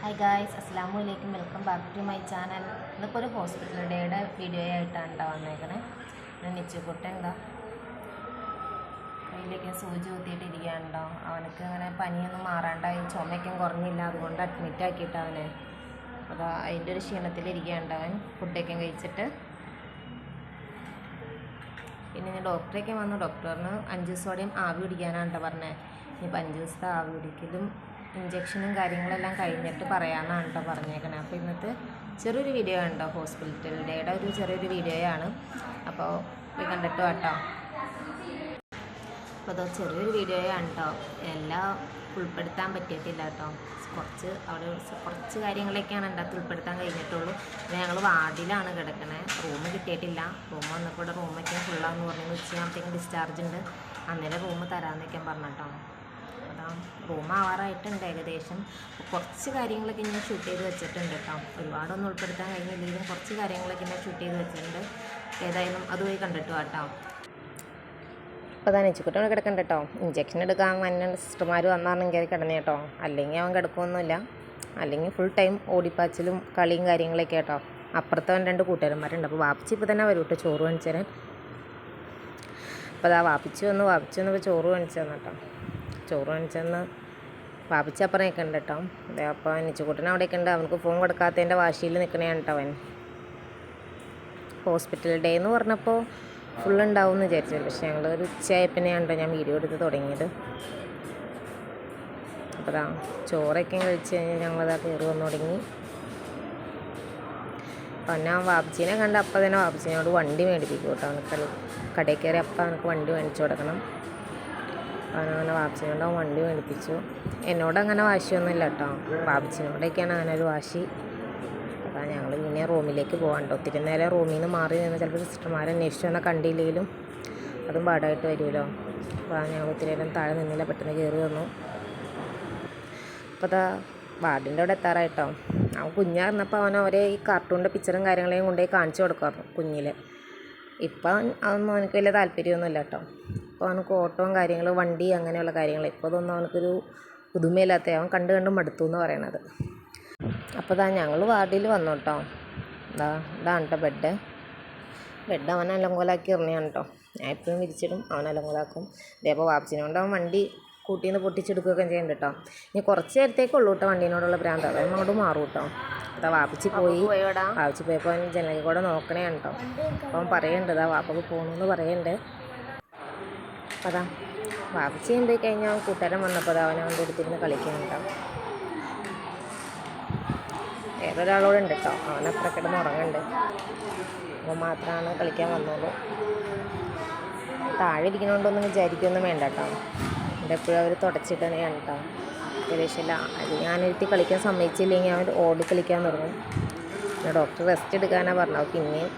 Hi guys അസ്സാം വലൈക്കും welcome back to my channel ഇന്നിപ്പോൾ ഒരു ഹോസ്പിറ്റൽ ഡേയുടെ വീഡിയോ ആയിട്ടാണ് ഉണ്ടാ വന്നേക്കണേ. നിച്ചുകുട്ടൻ എന്താ കയ്യിലേക്ക് സൂചി കുത്തിയിട്ടിരിക്കുകയുണ്ടോ അവനക്ക് അങ്ങനെ പനിയൊന്നും മാറാണ്ടായി. ചുമയ്ക്കും കുറഞ്ഞില്ല. അതുകൊണ്ട് അഡ്മിറ്റ് ആക്കിയിട്ട് അവനെ അപ്പോൾ അതിന്റെ ഒരു ക്ഷീണത്തിലിരിക്കുകയാണ്ടോ അവൻ. ഫുഡൊക്കെ കഴിച്ചിട്ട്. പിന്നെ ഞാൻ ഡോക്ടറേക്ക് വന്നു ഡോക്ടറിന് അഞ്ച് ദിവസത്തോടെയും ആവി പിടിക്കാനാണ് കേട്ടോ പറഞ്ഞത് ഇനിയിപ്പോൾ അഞ്ച് ദിവസത്തെ ആവി പിടിക്കലും ഇഞ്ചക്ഷനും കാര്യങ്ങളെല്ലാം കഴിഞ്ഞിട്ട് പറയാമെന്നാണ് കേട്ടോ പറഞ്ഞേക്കണേ. അപ്പോൾ ഇന്നത്തെ ചെറിയൊരു വീഡിയോ ഉണ്ടോ ഹോസ്പിറ്റൽ ഡേയുടെ ഒരു ചെറിയൊരു വീഡിയോയാണ് അപ്പോൾ കണ്ടിട്ട് കേട്ടോ അപ്പോൾ അതോ ചെറിയൊരു വീഡിയോയാണ് കേട്ടോ എല്ലാം ഉൾപ്പെടുത്താൻ പറ്റിയിട്ടില്ല കേട്ടോ കുറച്ച് അവിടെ കുറച്ച് കാര്യങ്ങളൊക്കെയാണ് എന്റെ അകത്ത് ഉൾപ്പെടുത്താൻ കഴിഞ്ഞിട്ടുള്ളൂ. പിന്നെ ഞങ്ങൾ വാർഡിലാണ് കിടക്കണേ. റൂം കിട്ടിയിട്ടില്ല. റൂം വന്നപ്പോൾ ഇവിടെ റൂമൊക്കെ ഫുള്ളാന്ന് പറഞ്ഞു ഉച്ചയാകുമ്പോഴത്തേക്കും ഡിസ്ചാർജ് ഉണ്ട്. അന്നേരം റൂം തരാമെന്നൊക്കെ പറഞ്ഞു കേട്ടോ റൂം ആവാറായിട്ടുണ്ട് ഏകദേശം കുറച്ച് കാര്യങ്ങളൊക്കെ ഞാൻ ഷൂട്ട് ചെയ്ത് വെച്ചിട്ടുണ്ട് കേട്ടോ. ഒരുപാടൊന്നും ഉൾപ്പെടുത്താൻ കഴിഞ്ഞില്ലെങ്കിലും കുറച്ച് കാര്യങ്ങളൊക്കെ ഞാൻ ഷൂട്ട് ചെയ്ത് വെച്ചിട്ടുണ്ട്. ഏതായാലും അതുപോയി കണ്ടിട്ട് കേട്ടോ. അപ്പോൾ അതാണ് ഇച്ചിക്കുട്ടൻ കിടക്കണ്ട കേട്ടോ. ഇഞ്ചക്ഷൻ എടുക്കാൻ വന്ന സിസ്റ്റർമാർ വന്നാണെങ്കിൽ കിടന്നു കേട്ടോ. അല്ലെങ്കിൽ അവൻ കിടക്കുമൊന്നുമില്ല അല്ലെങ്കിൽ ഫുൾ ടൈം ഓടിപ്പാച്ചിലും കളിയും കാര്യങ്ങളൊക്കെ കേട്ടോ. അപ്പുറത്തെ അവൻ രണ്ട് കൂട്ടുകാരന്മാരുണ്ട്. അപ്പോൾ വാപ്പിച്ച് ഇപ്പോൾ തന്നെ വരും കേട്ടോ ചോറ് കാണിച്ചു തരാൻ അപ്പോൾ അതാ വാപ്പിച്ച് വന്ന്. വാപ്പിച്ച് വന്നപ്പോൾ ചോറ് കാണിച്ചു തന്നെ കേട്ടോ. ചോറ് കാണിച്ചെന്ന് പാപ്പിച്ചപ്പറയൊക്കെ ഉണ്ട് കേട്ടോ. അതെ അപ്പോൾ നിച്ചുകൂട്ടൻ അവിടെയൊക്കെ ഉണ്ട്. അവനക്ക് ഫോൺ കൊടുക്കാത്തതിന്റെ വാശിയിൽ നിൽക്കണേണ് കേട്ടോ അവൻ. ഹോസ്പിറ്റൽ ഡേ എന്ന് പറഞ്ഞപ്പോൾ ഫുൾ ഉണ്ടാവും എന്ന് വിചാരിച്ചു പക്ഷെ ഞങ്ങൾ ഒരു ഉച്ചയായപ്പിനെയാണ് ഞാൻ വീഡിയോ എടുത്ത് തുടങ്ങിയത്. അപ്പോൾ അതാ ചോറൊക്കെ കഴിച്ച് കഴിഞ്ഞാൽ ഞങ്ങളതാ കയറി വന്നു തുടങ്ങി. അപ്പം ഞാൻ വാപ്പച്ചീനെ കണ്ട അപ്പം തന്നെ വാപ്പച്ചീനോട് വണ്ടി മേടിപ്പിക്കും കേട്ടോ. അവനക്ക് കടയിൽ കയറി അപ്പം അവനക്ക് വണ്ടി മേടിച്ചു കൊടുക്കണം. വാപ്പച്ചിനോട് അവൻ വണ്ടി മേടിപ്പിച്ചു. എന്നോട് അങ്ങനെ വാശിയൊന്നുമില്ല കേട്ടോ. വാപ്പച്ചിനോടൊക്കെയാണ് അങ്ങനെ ഒരു വാശി. അപ്പോൾ ഞങ്ങൾ പിന്നെ റൂമിലേക്ക് പോകാണ്ട് ഒത്തിരി നേരം റൂമിൽ നിന്ന് മാറി നിന്ന് ചിലപ്പോൾ സിസ്റ്റർമാരെ അന്വേഷിച്ചു കണ്ടില്ലെങ്കിലും അതും പാടായിട്ട് വരുമല്ലോ. അപ്പോൾ ഞങ്ങൾ ഒത്തിരി നേരം താഴെ നിന്നില്ല പെട്ടെന്ന് കയറി വന്നു. അപ്പോൾ അതാ വാർഡിന്റെ അവിടെ എത്താറായിട്ടോ. അവൻ കുഞ്ഞായിരുന്നപ്പോൾ അവൻ അവരെ ഈ കാർട്ടൂണിന്റെ പിക്ചറും കാര്യങ്ങളെയും കൊണ്ടുപോയി കാണിച്ചു കൊടുക്കുമായിരുന്നു കുഞ്ഞിൽ ഇപ്പം അതൊന്നും അവനക്ക് വലിയ താല്പര്യമൊന്നുമില്ല കേട്ടോ. ഇപ്പോൾ അവനക്ക് ഓട്ടവും കാര്യങ്ങൾ വണ്ടി അങ്ങനെയുള്ള കാര്യങ്ങൾ. ഇപ്പോൾ അതൊന്നും അവനക്കൊരു പുതുമയില്ലാത്ത അവൻ കണ്ട് കണ്ട് മടുത്തു എന്ന് പറയണത്. അപ്പോൾ ഇതാ ഞങ്ങൾ വാർഡിൽ വന്നു കേട്ടോ. ഇതാ ഇതാണ് കേട്ടോ ബെഡ്. ബെഡ് അവൻ അലങ്കോലാക്കി എറിഞ്ഞാണ് കേട്ടോ ഞാൻ എപ്പോഴും വിരിച്ചിടും അവൻ അലങ്കോലാക്കും. ഇതേപോലെ വാപ്പച്ചിനെ കൊണ്ട് അവൻ വണ്ടി കൂട്ടിയിൽ നിന്ന് പൊട്ടിച്ചെടുക്കുകയൊക്കെ ചെയ്യുന്നുണ്ട് കേട്ടോ ഇനി കുറച്ച് നേരത്തേക്കുള്ളൂ കേട്ടോ വണ്ടീനോടുള്ള ഭ്രാന്ത്. അത് അങ്ങോട്ട് മാറും കേട്ടോ അതാ വാപ്പിച്ച് പോയി. വാപ്പിച്ച് പോയപ്പോൾ അവൻ ജനലിൽ കൂടെ നോക്കണേ കേട്ടോ അപ്പം പറയണ്ടതാ പറയുന്നുണ്ട് ഇതാ വാപ്പക്ക് പോകണമെന്ന് പറയുന്നുണ്ട് അപ്പോൾ അതാ. വാപ്പിച്ച് പോയി കഴിഞ്ഞാൽ കൂട്ടുകാരൻ വന്നപ്പോൾ അതാ അവൻ അവന്റെ അടുത്തിരുന്ന് കളിക്കുന്നുണ്ടാവും വേറൊരാളോട് ഉണ്ട് കേട്ടോ. അവൻ അത്ര കിടന്ന് ഉറങ്ങുന്നുണ്ട് അപ്പോൾ മാത്രമാണ് കളിക്കാൻ വന്നോളൂ. താഴെ ഇരിക്കണോണ്ടൊന്നും വിചാരിക്കൊന്നും വേണ്ട കേട്ടോ. എന്റെ എപ്പോഴും അവർ തുടച്ചിട്ടാണ് കേട്ടോ. ഏകദേശമില്ല അത് ഞാനിരുത്തി കളിക്കാൻ സമ്മതിച്ചില്ലെങ്കിൽ അവൻ ഓടി കളിക്കാൻ തുടങ്ങും. പിന്നെ ഡോക്ടർ റെസ്റ്റ് എടുക്കാനാണ് പറഞ്ഞത്. പിന്നെയും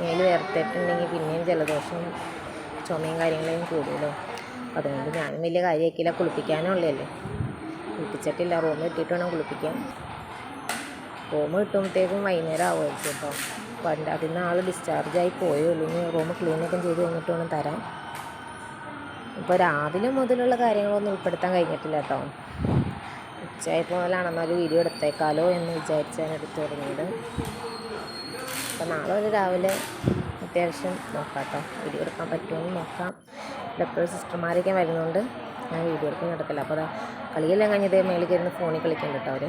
മേൽ വേർത്തിട്ടുണ്ടെങ്കിൽ പിന്നെയും ജലദോഷവും ചുമയും കാര്യങ്ങളെയും കൂടുമല്ലോ അതുകൊണ്ട് ഞാനും വലിയ കാര്യമാക്കിയില്ല കുളിപ്പിക്കാനും ഉള്ളതല്ലേ കുളിപ്പിച്ചിട്ടില്ല. റൂം ഇട്ടിട്ട് വേണം കുളിപ്പിക്കാൻ. റൂം കിട്ടുമ്പോഴത്തേക്കും വൈകുന്നേരം ആവുമായിരിക്കും കേട്ടോ. പണ്ട് അതിൽ നിന്ന് ആൾ ഡിസ്ചാർജായി പോയുള്ളൂ ഇനി റൂം ക്ലീനൊക്കെ ചെയ്ത് കഴിഞ്ഞിട്ട് വേണം തരാൻ. ഇപ്പോൾ രാവിലെ മുതലുള്ള കാര്യങ്ങളൊന്നും ഉൾപ്പെടുത്താൻ കഴിഞ്ഞിട്ടില്ല കേട്ടോ. ഉച്ചയായപ്പോൾ മുതലാണെന്നൊരു വീഡിയോ എടുത്തേക്കാലോ എന്ന് വിചാരിച്ചാണ് എടുത്തു തുടങ്ങിയത്. അപ്പോൾ നാളെ ഒരു രാവിലെ അത്യാവശ്യം നോക്കാം കേട്ടോ വീഡിയോ എടുക്കാൻ പറ്റുമെന്ന് നോക്കാം. ഡോക്ടർ സിസ്റ്റർമാരൊക്കെ വരുന്നുണ്ട്. ഞാൻ വീഡിയോ എടുക്കാൻ നടക്കില്ല. അപ്പോൾ കളിയെല്ലാം കഴിഞ്ഞത് മേളിൽ കയറുന്ന ഫോണിൽ കളിക്കുന്നുണ്ട് കേട്ടോ അവർ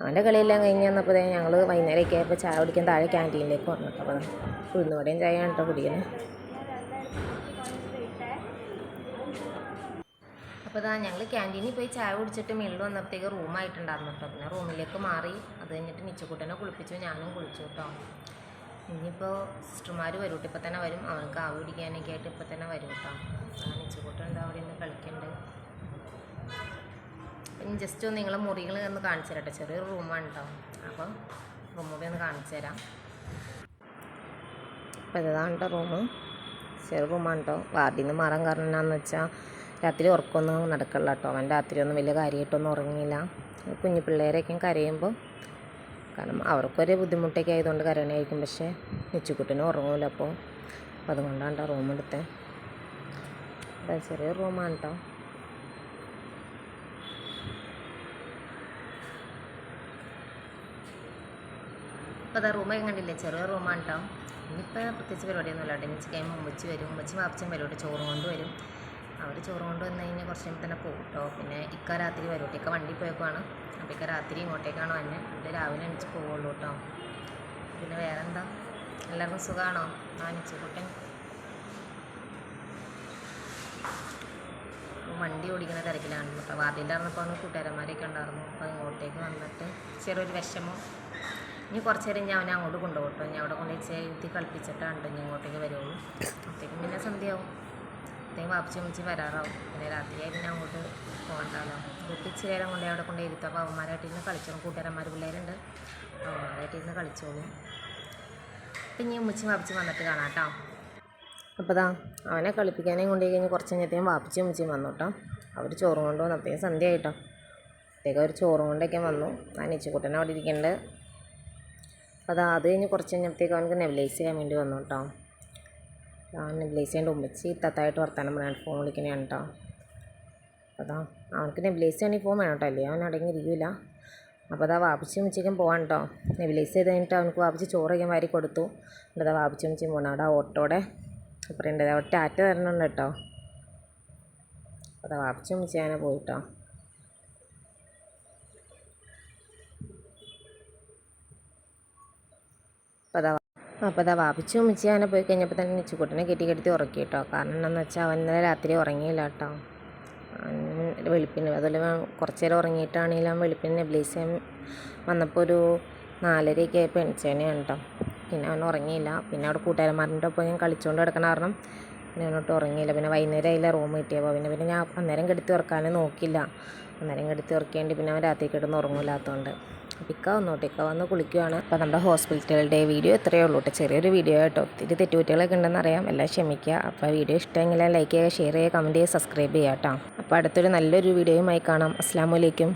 അവന്റെ കളിയെല്ലാം കഴിഞ്ഞ് ഞങ്ങൾ വൈകുന്നേരമൊക്കെ ആയപ്പോൾ ചായ കുടിക്കാൻ താഴെ ക്യാന്റീനിലേക്ക് വന്നു കേട്ടോ. അപ്പോൾ ഉഴുന്നുവടയും ചായയാണ് കേട്ടോ കുടിക്കുന്നത് അപ്പോൾ ഇതാ ഞങ്ങൾ ക്യാന്റീനിൽ പോയി ചായ കുടിച്ചിട്ട് മില്ല് വന്നപ്പോഴത്തേക്ക് റൂമായിട്ടുണ്ടായിരുന്നു കേട്ടോ. പിന്നെ റൂമിലേക്ക് മാറി. അത് കഴിഞ്ഞിട്ട് മിച്ചക്കൂട്ടനെ കുളിപ്പിച്ചു. ഞാനും കുളിച്ചു കേട്ടോ. ഇനിയിപ്പോൾ സിസ്റ്റർമാർ വരും. കേട്ടോ ഇപ്പം തന്നെ വരും. അവർക്ക് ആവി പിടിക്കാനൊക്കെ ആയിട്ട് ഇപ്പം തന്നെ വരും കേട്ടോ അങ്ങനെ എന്താ അവിടെ നിന്ന് കളിക്കുന്നുണ്ട് ഇനി ജസ്റ്റ് ഒന്ന് നിങ്ങളെ മുറികൾ ഒന്ന് കാണിച്ചു തരാം കേട്ടോ ചെറിയൊരു റൂമാണ് കേട്ടോ അപ്പോൾ റൂം കൂടി ഒന്ന് കാണിച്ചു തരാം. അപ്പോൾ ഇതാണ് കേട്ടോ റൂം ചെറിയ റൂമാണ് കേട്ടോ വാർഡിൽ നിന്ന് മാറാൻ കാരണം എന്നാന്ന് വെച്ചാൽ രാത്രി ഉറക്കമൊന്നും നടക്കില്ല കേട്ടോ അവൻ രാത്രി ഒന്നും വലിയ കാര്യമായിട്ടൊന്നും ഉറങ്ങിയില്ല. കുഞ്ഞു പിള്ളേരൊക്കെ കരയുമ്പോൾ കാരണം അവർക്കൊരു ബുദ്ധിമുട്ടൊക്കെ ആയതുകൊണ്ട് കരയണായിരിക്കും പക്ഷേ മിച്ചുക്കുട്ടനും ഉറങ്ങൂല. അപ്പോൾ അപ്പോൾ അതുകൊണ്ടാണ് കേട്ടോ റൂം എടുത്തത് ചെറിയ റൂമാണ് കേട്ടോ ഇപ്പോൾ അതാ റൂമൊക്കെ കണ്ടില്ലേ? ചെറിയ റൂമാണ് കേട്ടോ ഇനിയിപ്പോൾ പ്രത്യേകിച്ച് പരിപാടിയൊന്നുമില്ല കേട്ടോ എനിക്ക് കഴിയുമ്പോൾ ഉമ്മച്ചി വരും. ഉമ്മച്ചി വാപ്പച്ചും വരും ചോറും കൊണ്ട് വരും. അവർ ചോറ് കൊണ്ട് വന്നു കഴിഞ്ഞാൽ കുറച്ച് കഴിയുമ്പോൾ തന്നെ പോകും കേട്ടോ. പിന്നെ ഇക്ക രാത്രി വരും. ഇക്ക വണ്ടി പോയേക്കുവാണ്. അപ്പോൾ ഇക്ക രാത്രി ഇങ്ങോട്ടേക്കാണ് വന്നെ എന്നിട്ട് രാവിലെ എണീച്ച് പോവുള്ളൂ കേട്ടോ. പിന്നെ വേറെന്താ? എല്ലാവർക്കും സുഖമാണോ ആ നിച്ചുകുട്ടൻ വണ്ടി ഓടിക്കുന്ന തിരക്കിലാണ് കേട്ടോ. വാർഡിന്റെ ഇറന്നപ്പോൾ കൂട്ടുകാരന്മാരൊക്കെ ഉണ്ടായിരുന്നു. അപ്പോൾ ഇങ്ങോട്ടേക്ക് വന്നിട്ട് ചെറിയൊരു വിഷമം. ഇനി കുറച്ച് നേരം ഞാൻ അവനെ അങ്ങോട്ട് കൊണ്ടുപോകട്ടോ ഞാൻ അവിടെ കൊണ്ടുപോയി എഴുതി കളിപ്പിച്ചിട്ടാണ് ഇനി ഇങ്ങോട്ടേക്ക് വരുള്ളൂ. അപ്പോഴത്തേക്കും പിന്നെ സന്ധ്യയാവും. അപ്പോഴത്തേക്കും വാപ്പിച്ച് അമ്മച്ചി വരാറാവും. പിന്നെ രാത്രിയായി പിന്നെ അങ്ങോട്ട് പോകണ്ടല്ലോ ഇതൊക്കെ ഇച്ചിരി നേരം കൊണ്ടേ അവിടെ കൊണ്ടേ ഇരുത്തും. അപ്പോൾ അവന്മാരായിട്ട് ഇരുന്ന് കളിച്ചോളും. കൂട്ടുകാരന്മാർ പിള്ളേരുണ്ട്. അവന്മാരായിട്ട് ഇരുന്ന് കളിച്ചോളും. അപ്പം ഇനി വാപ്പിച്ചും വന്നിട്ട് കാണാം കേട്ടോ. അപ്പോൾ ദാ അവനെ കളിപ്പിക്കാനേ കൊണ്ടുപോയി കഴിഞ്ഞ് കുറച്ച് കഴിഞ്ഞത്തേക്കും വാപ്പിച്ച് ഉമ്മച്ചിയും വന്നു കേട്ടോ. അവർ ചോറും കൊണ്ട് വന്നു. അപ്പോഴത്തേക്കും സന്ധ്യ ആയിട്ടോ. അപ്പോഴത്തേക്കും അവർ ചോറും കൊണ്ടൊക്കെ വന്നു. ആ ഇച്ചിക്കുട്ടനെ അവിടെ ഇരിക്കുന്നുണ്ട്. അപ്പോൾ അതാ കഴിഞ്ഞ് കുറച്ച് കഴിഞ്ഞപ്പോഴത്തേക്കും അവനക്ക് നെബിലൈസ് ചെയ്യാൻ വേണ്ടി വന്നു കേട്ടോ. ആ നെബിലൈസ് ചെയ്യേണ്ട ഉമ്മച്ചി തത്തായിട്ട് വർത്താനം പറയാൻ ഫോൺ വിളിക്കണതാണ് കേട്ടോ. അതാ അവനക്ക് നെബിലൈസ് ഈ ഫോൺ വേണം കേട്ടോ അല്ലേ? അവൻ അടങ്ങിയിരിക്കില്ല അപ്പോൾ അതാ വാപ്പിച്ചി ഉമ്മച്ചിക്കും പോകാൻ കേട്ടോ. നെബ്ലേസ് ചെയ്ത് കഴിഞ്ഞിട്ട് അവനക്ക് വാപ്പിച്ച് ചോറ് കഴിക്കാൻ വാരി കൊടുത്തു. എന്നിട്ട് അതാ വാപ്പിച്ചി ഉമ്മച്ചി പോകണം അവിടെ ഓട്ടോടെ പറയണ്ടത് അവിടെ ടാറ്റ തരണുണ്ട് കേട്ടോ. അതാ വാപ്പിച്ചി ഉമ്മച്ചി അങ്ങനെ പോയി കേട്ടോ അപ്പോൾ അതാ അപ്പോൾ അതാ വാപ്പിച്ചു ഉമ്മച്ചി അങ്ങനെ പോയി കഴിഞ്ഞപ്പോൾ തന്നെ നിച്ചുക്കുട്ടനെ കെട്ടി കെട്ടി ഉറക്കി കേട്ടോ കാരണം എന്താണെന്ന് വെച്ചാൽ അവൻ ഇന്നലെ രാത്രി ഉറങ്ങിയില്ല കേട്ടോ. വെളുപ്പിന് അതുപോലെ കുറച്ച് നേരം ഉറങ്ങിയിട്ടാണെങ്കിലും വെളുപ്പിന് നെബ്ലീസ് വന്നപ്പോൾ ഒരു നാലരയൊക്കെ ആയപ്പോൾ എണിച്ചേനെയാണ് കേട്ടോ പിന്നെ അവൻ ഉറങ്ങിയില്ല. പിന്നെ അവിടെ കൂട്ടുകാരന്മാരുടെ ഒപ്പം ഞാൻ കളിച്ചുകൊണ്ട് കിടക്കണ കാരണം പിന്നെ അവനോട്ട് ഉറങ്ങിയില്ല. പിന്നെ വൈകുന്നേരം ആയില്ല റൂം കിട്ടിയപ്പോൾ പിന്നെ പിന്നെ ഞാൻ അന്നേരം കെടുത്തി ഉറക്കാനും നോക്കില്ല അന്നേരം കെടുത്തി ഉറക്കേണ്ടി പിന്നെ അവൻ രാത്രി കിടന്ന് ഉറങ്ങില്ലാത്തതുകൊണ്ട് ഇക്ക വന്നോട്ടെ ഇക്ക വന്ന് കുളിക്കുവാണ്. അപ്പോൾ നമ്മുടെ ഹോസ്പിറ്റലുടെ വീഡിയോ ഇത്രയേ ഉള്ളൂ കേട്ടോ. ചെറിയൊരു വീഡിയോ കേട്ടോ ഒത്തിരി തെറ്റുകുറ്റികളൊക്കെ ഉണ്ടെന്ന് അറിയാം. എല്ലാം ക്ഷമിക്കുക. അപ്പോൾ വീഡിയോ ഇഷ്ടമെങ്കിൽ ലൈക്ക് ചെയ്യുക ഷെയർ ചെയ്യുക കമന്റ് ചെയ്യുക സബ്സ്ക്രൈബ് ചെയ്യുക കേട്ടോ. അപ്പോൾ അടുത്തൊരു നല്ലൊരു വീഡിയോയുമായി കാണാം. അസ്സാം വലൈക്കും